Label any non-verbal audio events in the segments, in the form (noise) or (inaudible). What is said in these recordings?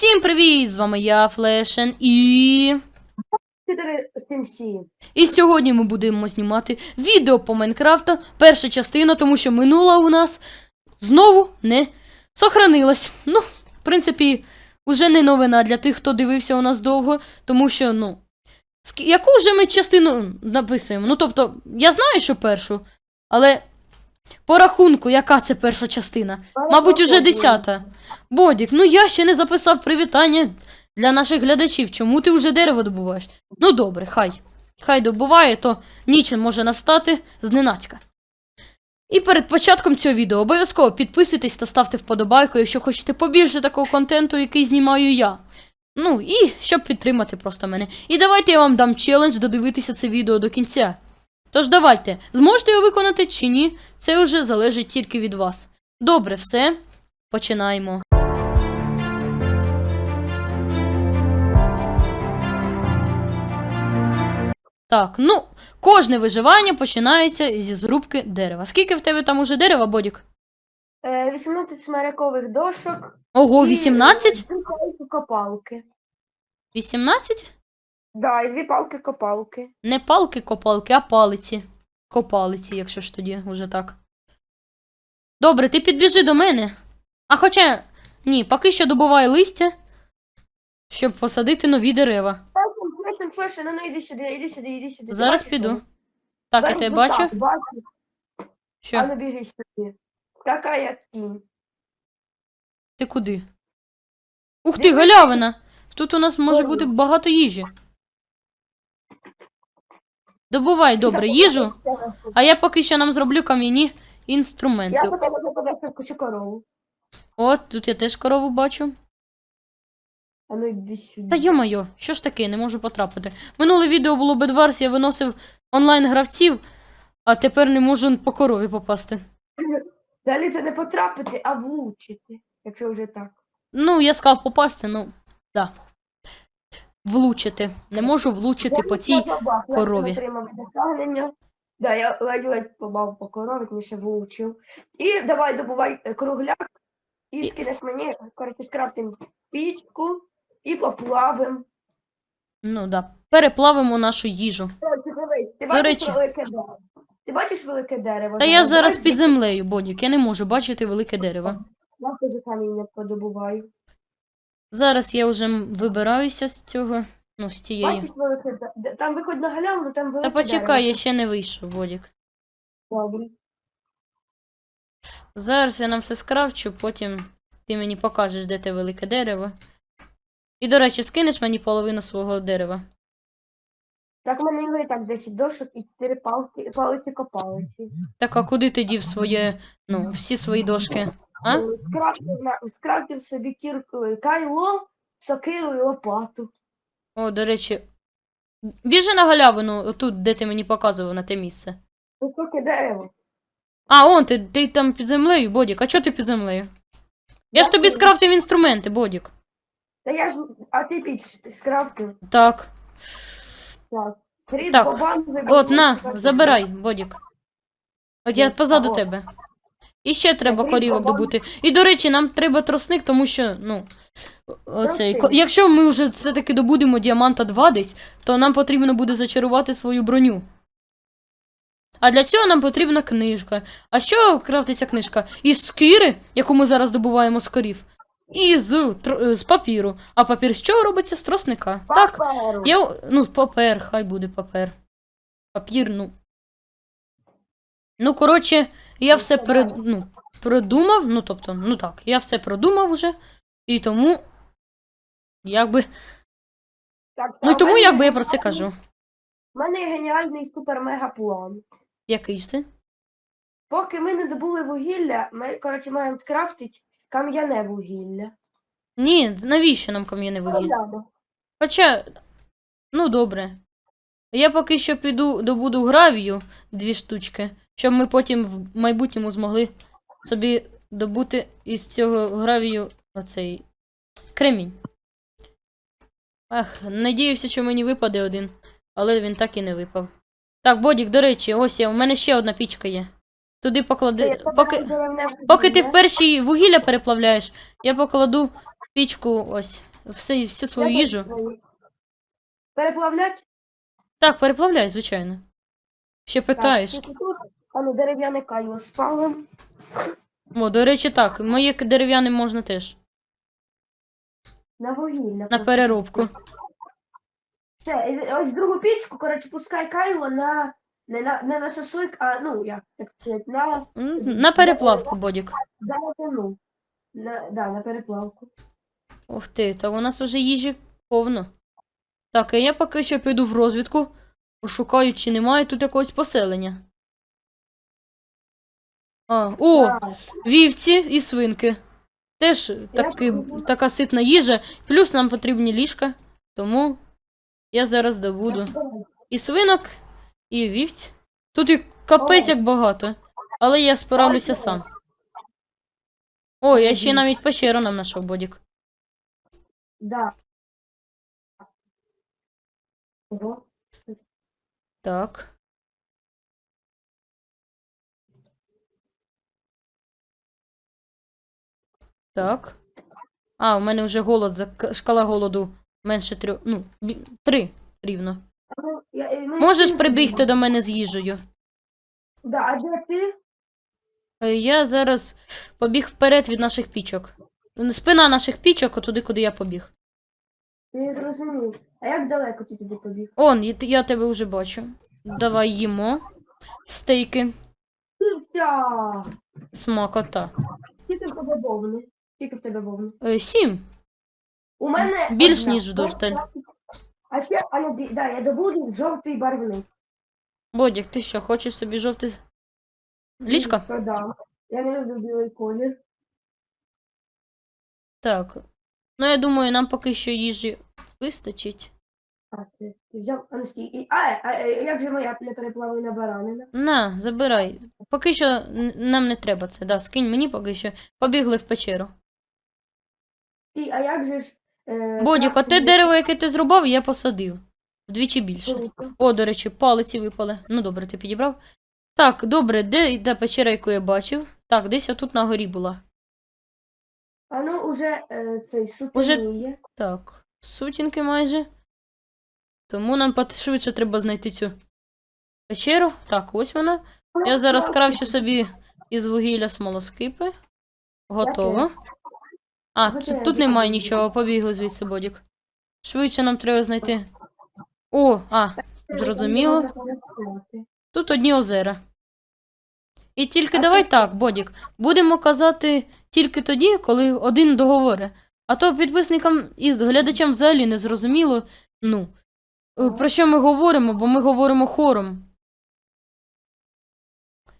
Всім привіт! З вами я, Флешен, і. І сьогодні ми будемо знімати відео по Майнкрафта, перша частина, тому що минула у нас знову не сохранилась. Ну, в принципі, уже не новина для тих, хто дивився у нас довго, тому що, ну. Яку вже ми частину написуємо? Ну, тобто, я знаю, що першу, але по рахунку, яка це перша частина? Мабуть, уже десята. Бодік, ну я ще не записав привітання для наших глядачів. Чому ти вже дерево добуваєш? Ну добре, хай. Хай добуває, то ніч може настати зненацька. І перед початком цього відео обов'язково підписуйтесь та ставте вподобайку, якщо хочете побільше такого контенту, який знімаю я. Ну і щоб підтримати просто мене. І давайте я вам дам челендж додивитися це відео до кінця. Тож давайте, зможете його виконати чи ні, це вже залежить тільки від вас. Добре, все, починаємо. Так, ну, кожне виживання починається зі зрубки дерева. Скільки в тебе там уже дерева, Бодік? Е, 18 смирякових дошок. Ого, 18? е, Дві палки копалки. 18? Да, і дві палки копалки. Не палки-копалки, а палиці. Копалиці, якщо ж тоді уже так. Добре, ти підбіжи до мене. А хоча, ні, поки що добувай листя, щоб посадити нові дерева. Флешен, флешен, ну, ну іди сюди, іди сюди, іди сюди. Зараз бачиш піду. Так, я тебе бачу. Бачу, а Що? ну біжи сюди. Така як кінь. Ти куди? Ух ти, галявина! Тут у нас може бути багато їжі. Добувай добре їжу, а я поки що нам зроблю кам'яні Я інструменти. потім западаю кучу корову. От, тут я теж корову бачу. А ну іди сюди. Та йо-моє, що ж таке, не можу потрапити. Минуле відео було Бедварс, я виносив онлайн гравців, а тепер не можу по корові попасти. (laughs) Далі це не потрапити, а влучити. Якщо вже так. Ну, я сказав попасти, ну, да. Влучити. Не можу влучити по цій. Я побав, я корові. досягнення. Да, я ледь-ледь побав по корові, тому що влучив. І давай добувай кругляк і скинеш мені, коротше, скрафтим пічку і поплавим. Ну да. Переплавимо нашу їжу. Ти бачиш речі. велике дерево? Ти бачиш велике дерево? Та я зараз під землею, Бодік, я не можу бачити велике дерево. Я теж каміння подобуваю. Зараз я вже вибираюся з цього, ну, з тієї. Бачиш велике дерево? Там виходь на галявину, там велике Та почекай, я ще не вийшов, Бодік. Добре. Зараз я нам все скравчу, потім ти мені покажеш, де те велике дерево. І, до речі, скинеш мені половину свого дерева. Так, в мене його і так 10 дошок і 4 палки, палиці копалиці. Так, а куди ти дів своє, ну, всі свої дошки? А? Е, Скрафтив, на- скрафтив собі кірку, е, кайло, сокиру і лопату. О, до речі. Біжи на галявину, тут, де ти мені показував на те місце. Високе дерево. А, он, ти, ти там під землею, Бодік. А чого ти під землею? Я ж тобі скрафтив інструменти, Бодік. Та я ж, а ти піч скрафтив. Так. Так. Хріб, Так, бабан, От, на, забирай, Бодік. От я позаду а, тебе. І ще треба Хріб, корівок бабан. добути. І, до речі, нам треба тросник, тому що, ну. Оцей, ко- Тросник. якщо ми вже все-таки добудемо діаманта 2 десь, то нам потрібно буде зачарувати свою броню. А для цього нам потрібна книжка. А що крафтиться книжка? Із скири, яку ми зараз добуваємо з корів, і з, тр- з папіру. А папір з чого робиться? З тросника. Так, я, ну, папер, хай буде папер. Папір, ну. Ну, коротше, я все перед, ну, продумав, ну, тобто, ну так, я все продумав уже, і тому, якби, Так, ну, тому, якби я про це кажу. У мене є геніальний супер-мега-план. Який ж це? Поки ми не добули вугілля, ми, коротше, маємо скрафтити кам'яне вугілля. Ні, навіщо нам кам'яне вугілля? Поглянемо. Хоча, ну, добре. Я поки що піду добуду гравію, дві штучки, щоб ми потім в майбутньому змогли собі добути із цього гравію оцей кремінь. Ах, надіюся, що мені випаде один, але він так і не випав. Так, Бодік, до речі, ось я, у мене ще одна пічка є. Туди поклади. Поки, поки ти в першій вугілля переплавляєш, я покладу пічку ось все, всю свою їжу. Переплавлять? Так, переплавляй, звичайно. Ще питаєш. Ну дерев'яне кайло спалим. О, до речі, так, моє дерев'яне можна теж. На вугілля. На переробку. Все, ось другу пічку, коротше, пускай кайло на. Не на, не на шашлик, а ну як, як сказати, на На переплавку, Бодік. далекину. На, да, на переплавку. Ух ти, та у нас уже їжі повно. Так, а я поки що піду в розвідку, пошукаю, чи немає тут якогось поселення. А, о, вівці і свинки. Теж таки, така ситна їжа, плюс нам потрібні ліжка, тому я зараз добуду. І свинок, і вівць. Тут і капець як багато, але я справлюся сам. О, я ще навіть печеру нам знайшов, Бодік. Да. Ого. Так. Так. А, у мене вже голод, шкала голоду менше трьох. Ну, три рівно. А ну, я- е, Можеш прибігти до мене з їжею? Да, а де ти? Е, Я зараз побіг вперед від наших пічок. Спина наших пічок, отуди, куди я побіг. Не зрозумів. А як далеко ти туди побіг? Он, я, я тебе вже бачу. Давай їмо. Стейки. Смакота. Скільки в тебе вовни? Скільки в тебе вовни? Е, сім. У мене Більш ніж вдосталь. А ще, а ді- да, я добуду жовтий барвник. Бодік, ти що, хочеш собі жовте ліжко? Ну, да. Я не люблю білий колір. Так. Ну, я думаю, нам поки що їжі вистачить. А, ти, ти взяв, а ну стій. І, а, а, як же моя непереплавлена баранина? На, забирай. Поки що н- нам не треба це. Да, скинь мені поки що. Побігли в печеру. Стій, а як же ж... Е, Бодік, крафтові оте дерево, яке ти зрубав, я посадив. Вдвічі більше. круто? О, до речі, палиці випали. Ну, добре, ти підібрав. Так, добре, де йде печера, яку я бачив? Так, десь отут на горі була. А ну, уже е, цей Уже- сутеніє. Так, сутінки майже. Тому нам швидше треба знайти цю печеру. Так, ось вона. Я зараз кравчу собі із вугілля смолоскипи. Готово. А, тут, тут немає нічого, побігли звідси, Бодік. Швидше нам треба знайти. О, а, зрозуміло. Тут одні озера. І тільки А давай ти- так, Бодік. Будемо казати тільки тоді, коли один договори. А то підписникам і глядачам взагалі не зрозуміло, ну, е, про що ми говоримо, бо ми говоримо хором.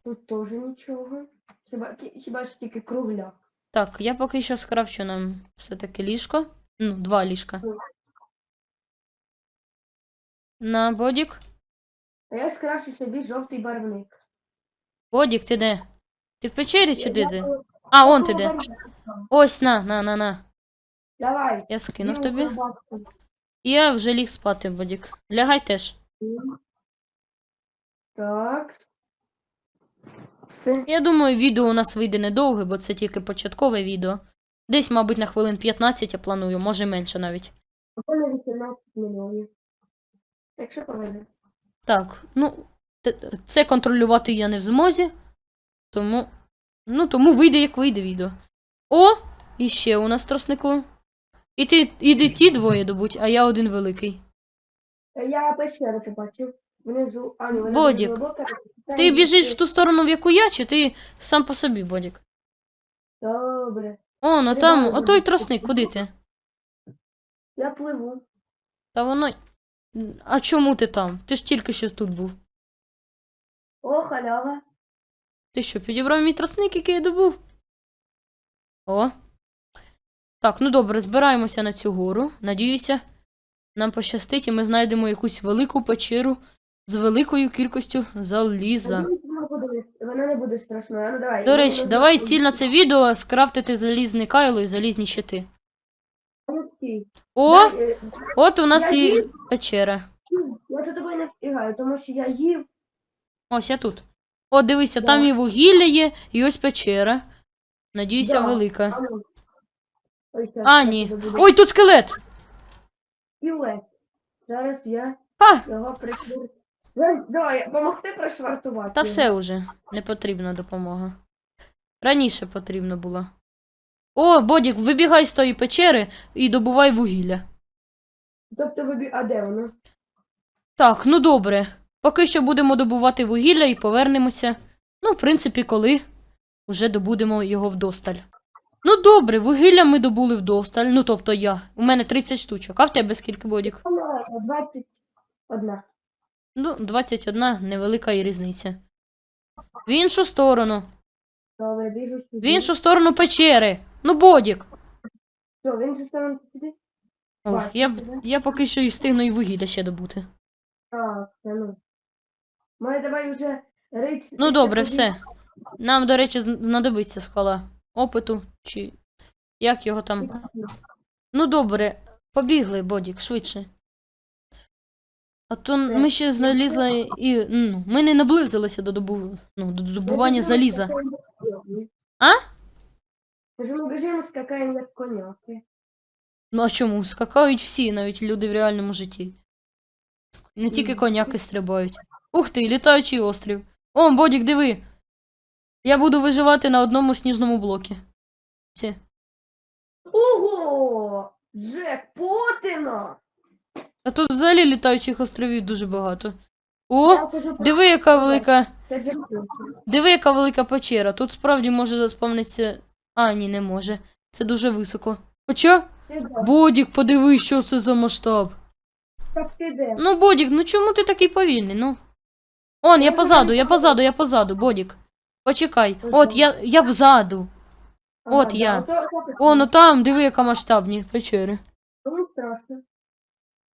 Тут теж нічого. Хіба, хіба ж тільки кругляк. Так, я поки що скрафчу нам все-таки ліжко. Ну, два ліжка. На, Бодік. А я скрафчу собі жовтий барвник. Бодік, ти де? Ти в печері чи де ти? А, он ти де. Ось, на, на, на, на. Давай. Я скинув тобі. я вже ліг спати, Бодік. Лягай теж. Так. Все. Я думаю, відео у нас вийде недовге, бо це тільки початкове відео. Десь, мабуть, на хвилин 15 я планую, може менше навіть. У мене 18 мільйонів. Якщо поведе. Так, ну, це контролювати я не в змозі. Тому. Ну, тому вийде, як вийде відео. О! І ще у нас троснику. І ти, іди ті двоє добудь, а я один великий. Я пещеру побачив. Внизу. А, вона Бодік, глибока. Ти біжиш в ту сторону, в яку я, чи ти сам по собі, Бодік? Добре. О, ну там, о той тросник, куди ти? Я пливу. Та воно. А чому ти там? Ти ж тільки що тут був. О, халява. Ти що, підібрав мій тросник, який я добув? О. Так, ну добре, збираємося на цю гору. Надіюся, нам пощастить, і ми знайдемо якусь велику печеру з великою кількістю заліза. Вона не буде страшною. А Ну, давай. До речі, давай ціль на це відео скрафтити залізне кайло і залізні щити. ну. О, е, от у нас Я і печера. Я за тобою не встигаю, тому що я їв. Ось я тут. О, дивися, там і вугілля є, і ось печера. Надіюся, Да. велика. А, ну. Ось так, А, ні. буде. Ой, тут скелет! скелет. Зараз я Ха! його пришвартую. Давай, допомогти пришвартувати. Та все уже, не потрібна допомога. Раніше потрібно було. О, Бодік, вибігай з тої печери і добувай вугілля. Тобто вибі... А де воно? Так, ну добре. Поки що будемо добувати вугілля і повернемося. Ну, в принципі, коли вже добудемо його вдосталь. Ну добре, вугілля ми добули вдосталь. Ну, тобто я. У мене 30 штучок. А в тебе скільки бодік? 21. Ну, 21 невелика і різниця. В іншу сторону. Добре, біжу В іншу сторону печери. Ну, бодік. Що, в іншу сторону сюди? Ох, Бачу я, я поки що і встигну і вугілля ще добути. Так, це ну. Може, давай вже рить. Ну добре, все. Нам, до речі, знадобиться скала опиту, чи як його там. Ну добре, побігли, Бодік, швидше. А то ми ще залізли і. Ну, ми не наблизилися до добу... ну, до добування заліза. А? Може, ми біжимо, скакаємо як коняки. Ну а чому? Скакають всі, навіть люди в реальному житті. Не тільки коняки стрибають. Ух ти, літаючий острів. О, Бодік, диви. Я буду виживати на одному сніжному блокі. Це. Ого! Джек Потина! А тут взагалі літаючих островів дуже багато. О, диви, яка велика. Диви, яка велика печера. Тут справді може заспавнитися. А, ні, не може. Це дуже високо. Хоча? Бодік, подиви, що це за масштаб. Так ти де? Ну, Бодік, ну чому ти такий повільний? Ну. Он, я позаду, я позаду, я позаду, Бодік. Почекай. От, я, я взаду. от я. О, ну там, диви, яка масштабні печери. Страшно.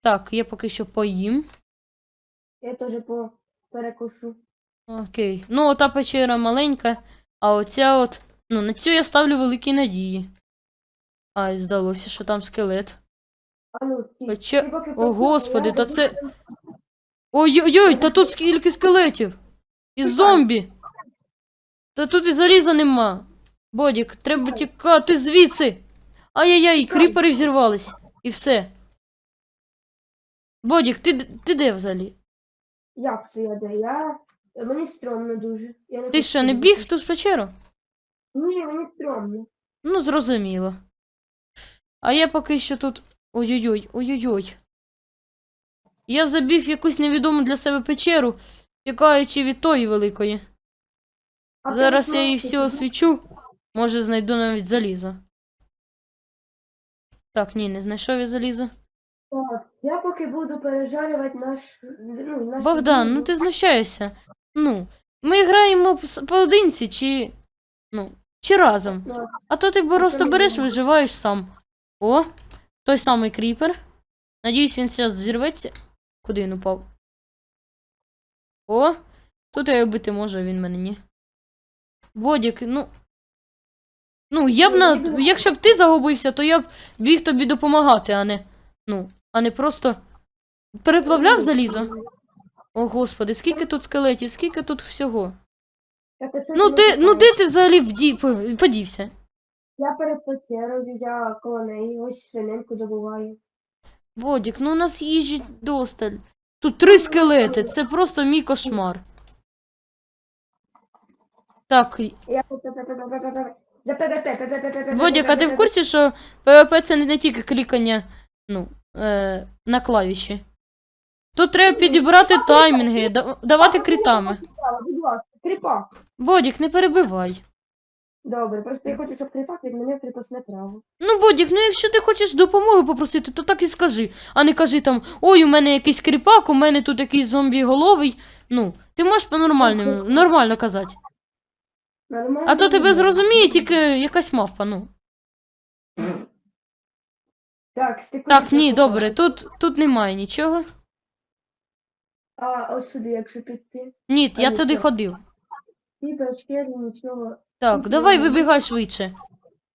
Так, я поки що поїм. Я теж по перекушу. Окей. Ну, ота печера маленька, а оця от. Ну, на цю я ставлю великі надії. Ай, здалося, що там скелет. Поки О, господи, та це. Ой-ой-ой, та тут скільки скелетів! І зомбі! Та тут і заліза нема. Бодік, треба тікати звідси. Ай-яй-яй, кріпери взірвались. І все. Бодік, ти, ти де взагалі? Як це я де? Я... Мені стрьомно дуже. Я не Ти що, не біг в ту ж печеру? Ні, мені стрьомно. Ну, зрозуміло. А я поки що тут. Ой-ой-ой, ой-ой-ой. Я забіг в якусь невідому для себе печеру, тікаючи від тої великої. А Зараз я її всю освічу. Може, знайду навіть залізо. Так, ні, не знайшов я залізо. Поки буду пережарювати наш... Ну, наш Богдан, ну ти знущаєшся. Ну, ми граємо пс- поодинці чи. Ну, чи разом. Ну, А то ти просто береш, виживаєш сам. О, той самий кріпер. Надіюсь, він зараз зірветься. Куди він упав? О, тут я його бити можу, а він мене ні. Бодік, ну. Ну, я б на. Якщо б ти загубився, то я б біг тобі допомагати, а не. Ну, а не просто. Переплавляв залізо? О, господи, скільки тут скелетів, скільки тут всього. Ну ти, ну де ти взагалі вді... подівся? Я перед печерою, я коло неї ось свининку добуваю. Бодік, ну у нас їжі досталь. Тут три скелети, це просто мій кошмар. Так. За а ти в курсі, що ПВП це не тільки клікання, ну, е, на клавіші. Тут треба підібрати таймінги, да- давати крітами. Будь ласка, кріпак. Бодік, не перебивай. Добре, просто я хочу, щоб кріпак відмінив кріпосне право. Ну, Бодік, ну якщо ти хочеш допомоги попросити, то так і скажи. А не кажи там, ой, у мене якийсь кріпак, у мене тут якийсь зомбі головий. Ну, ти можеш по-нормальному, нормально казати. Нормально? А то тебе зрозуміє тільки якась мавпа, ну. Так, стикуй. Так, ні, добре, тут, тут немає нічого. А от сюди, якщо піти. Ні, я туди ходив. Ті точки, нічого. Так, давай вибігай швидше.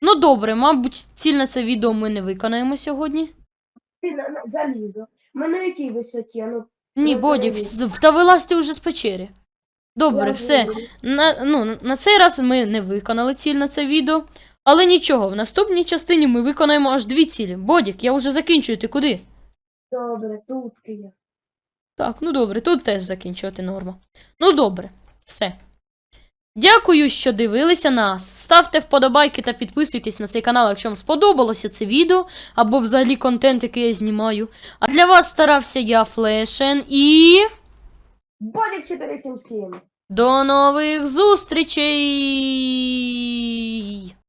Ну добре, мабуть, ціль на це відео ми не виконаємо сьогодні. Ти на, на залізо. Ми на якій висоті? Ну, Ні, Боді, давай. та вилазь ти вже з печері. Добре, я все. На, ну, на цей раз ми не виконали ціль на це відео. Але нічого, в наступній частині ми виконаємо аж дві цілі. Бодік, я вже закінчую, ти куди? Добре, тут я. Так, ну добре, тут теж закінчувати норма. Ну добре, все. Дякую, що дивилися нас. Ставте вподобайки та підписуйтесь на цей канал, якщо вам сподобалося це відео, або взагалі контент, який я знімаю. А для вас старався я, Флешен, і. Болік 477. До нових зустрічей!